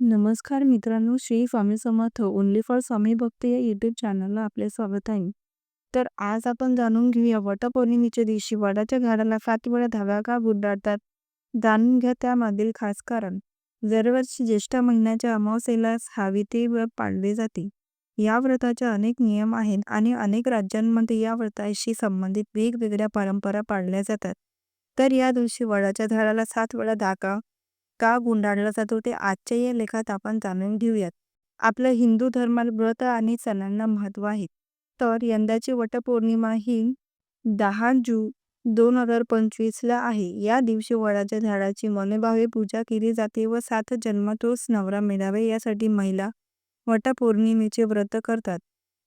नमस्कार मित्रांनो, Shri Swami Samarth only for Swami भक्त या यूट्यूब चॅनलला आपले स्वागत आहे. तर आज आपण जाणून घेऊया वटपौर्णिमेच्या दिवशी वडाच्या झाडाला सात वेळा धाव्या का गुंडाळतात? जाणून घ्या त्यामागील खास कारण. दरवर्षी ज्येष्ठ महिन्याच्या अमावस्येला सावित्री व्रत पाळले जाते. या व्रताचे अनेक नियम आहेत आणि अनेक राज्यांमध्ये या व्रताशी संबंधित वेगवेगळ्या परंपरा पाळल्या जातात. तर या दिवशी वडाच्या झाडाला सात वेळा धागा का गुंडाळला जातो ते आजच्या या लेखात आपण जाणून घेऊयात. आपल्या हिंदू धर्मात व्रत आणि सणांना महत्त्व आहे. तर यंदाची वटपौर्णिमा ही दहा जून दोन हजार पंचवीसला आहे. या दिवशी वडाच्या झाडाची मनोभावे पूजा केली जाते व सात जन्मतोच नवरा मिळावे यासाठी महिला वटपौर्णिमेचे व्रत करतात.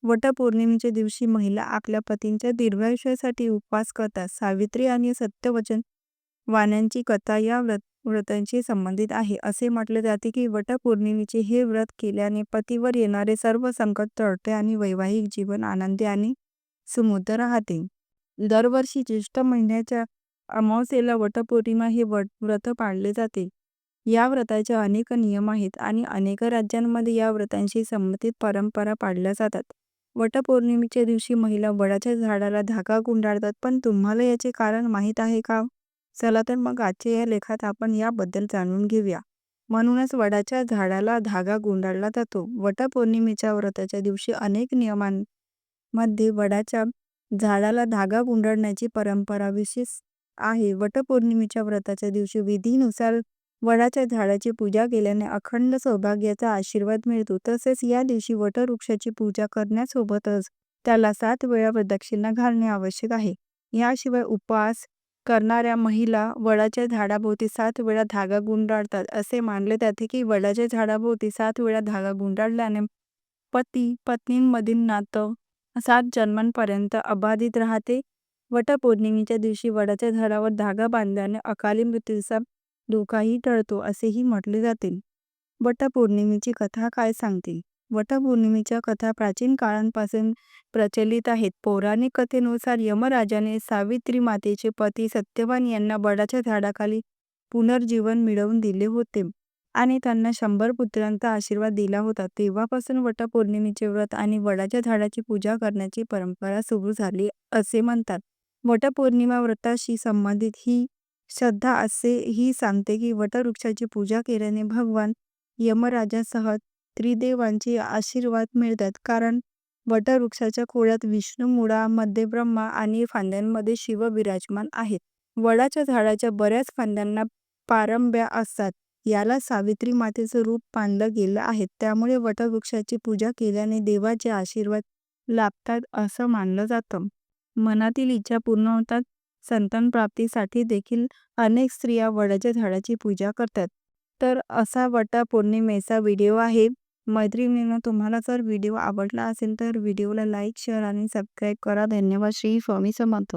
वटपौर्णिमेच्या दिवशी महिला आपल्या पतींच्या दीर्घायुष्यासाठी उपवास करतात. सावित्री आणि सत्यवचन वाण्यांची कथा या व्रत व्रतांशी संबंधित आहे. असे म्हटले जाते की वटपौर्णिमेचे हे व्रत केल्याने पतीवर येणारे सर्व संकट टळते आणि वैवाहिक जीवन आनंदी आणि सुमधुर राहते. दरवर्षी ज्येष्ठ महिन्याच्या अमावस्येला वटपौर्णिमा हे व्रत पाळले जाते. या व्रताचे अनेक नियम आहेत आणि अनेक राज्यांमध्ये या व्रतांशी संबंधित परंपरा पाळल्या जातात. वटपौर्णिमेच्या दिवशी महिला वडाच्या झाडाला धागा गुंडाळतात पण तुम्हाला याचे कारण माहीत आहे का? चला तर मग आजच्या या लेखात आपण याबद्दल जाणून घेऊया. म्हणूनच वडाच्या झाडाला धागा गुंडाळला जातो. वटपौर्णिमेच्या व्रताच्या दिवशी अनेक नियमांमध्ये वडाच्या झाडाला धागा गुंडाळण्याची परंपरा विशेष आहे. वटपौर्णिमेच्या व्रताच्या दिवशी विधीनुसार वडाच्या झाडाची पूजा केल्याने अखंड सौभाग्याचा आशीर्वाद मिळतो. तसेच या दिवशी वटवृक्षाची पूजा करण्यासोबतच त्याला सात वेळा प्रदक्षिणा घालणे आवश्यक आहे. याशिवाय उपवास करणाऱ्या महिला वडाच्या झाडाभोवती सात वेळा धागा गुंडाळतात. असे मानले जाते की वडाच्या झाडाभोवती सात वेळा धागा गुंडाळल्याने पती पत्नींमधील नातं सात जन्मांपर्यंत अबाधित राहते. वटपौर्णिमेच्या दिवशी वडाच्या झाडावर धागा बांधल्याने अकाली मृत्यूचा धोकाही टळतो असेही म्हटले जाते. वटपौर्णिमेची कथा काय सांगते? वटपौर्णिमेच्या कथा प्राचीन काळांपासून प्रचलित आहेत. पौराणिक कथेनुसार यमराजाने सावित्री मातेचे पती सत्यवान यांना वडाच्या झाडाखाली पुनर्जीवन मिळवून दिले होते आणि त्यांना शंभर पुत्रांचा आशीर्वाद दिला होता. तेव्हापासून वटपौर्णिमेचे व्रत आणि वडाच्या झाडाची पूजा करण्याची परंपरा सुरू झाली असे म्हणतात. वटपौर्णिमा व्रताशी संबंधित ही श्रद्धा असेही सांगते की वटवृक्षाची पूजा केल्याने भगवान यमराजासह त्रिदेवांचे आशीर्वाद मिळतात. कारण वटवृक्षाच्या खोडात विष्णू, मुळामध्ये ब्रह्मा आणि फांद्यांमध्ये शिव विराजमान आहेत. वडाच्या झाडाच्या बऱ्याच फांद्यांना पारंब्या असतात. याला सावित्री मातेचं रूप मानलं गेलं आहे. त्यामुळे वटवृक्षाची पूजा केल्याने देवाचे आशीर्वाद लाभतात असं मानलं जातं. मनातील इच्छा पूर्ण होतात. संतानप्राप्तीसाठी देखील अनेक स्त्रिया वडाच्या झाडाची पूजा करतात. तर असा वटपौर्णिमेचा व्हिडिओ आहे. मैत्रिणींनो तुम्हाला जर व्हिडिओ आवडला असेल तर व्हिडिओला लाईक, शेअर आणि सबस्क्राईब करा. धन्यवाद. श्री स्वामी समर्थ.